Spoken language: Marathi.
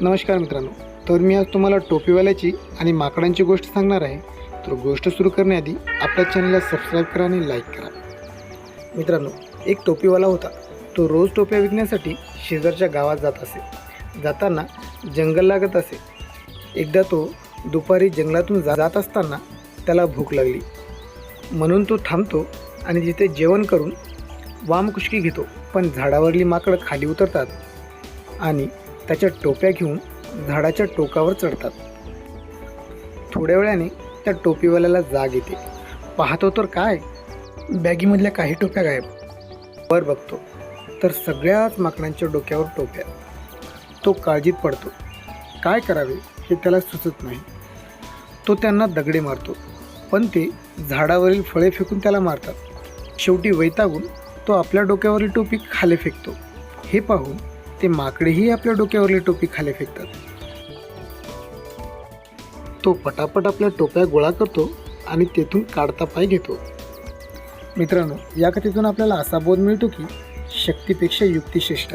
नमस्कार मित्रांनो. तर मी आज तुम्हाला टोपीवाल्याची आणि माकडांची गोष्ट सांगणार आहे. तर गोष्ट सुरू करण्याआधी आपल्या चॅनलला सबस्क्राईब करा आणि लाईक करा. मित्रांनो एक टोपीवाला होता. तो रोज टोप्या विकण्यासाठी शेजारच्या गावात जात असे. जाताना जंगल लागत असे. एकदा तो दुपारी जंगलातून जा जात असताना त्याला भूक लागली. म्हणून तो थांबतो आणि तिथे जेवण करून वामकुशकी घेतो. पण झाडावरली माकडं खाली उतरतात आणि त्याच्या टोप्या घेऊन झाडाच्या टोकावर चढतात. थोड्या वेळाने त्या टोपीवाल्याला जाग येते. पाहतो तर काय? बॅगीमधल्या काही टोप्या गायब. वर बघतो. तर सगळ्याच माकडांच्या डोक्यावर टोप्या. तो काळजीत पडतो. काय करावे हे त्याला सुचत नाही. तो त्यांना दगडे मारतो. पण ते झाडावरील फळे फेकून त्याला मारतात. शेवटी वैतागून तो आपल्या डोक्यावरील टोपी खाली फेकतो. हे पाहून ते माकडेही आपल्या डोक्यावरली टोपी खाली फेकतात. तो पटापट आपल्या टोप्या गोळा करतो आणि तेथून काढता पाय घेतो. मित्रांनो या कथेतून आपल्याला असा बोध मिळतो की शक्तीपेक्षा युक्ती श्रेष्ठ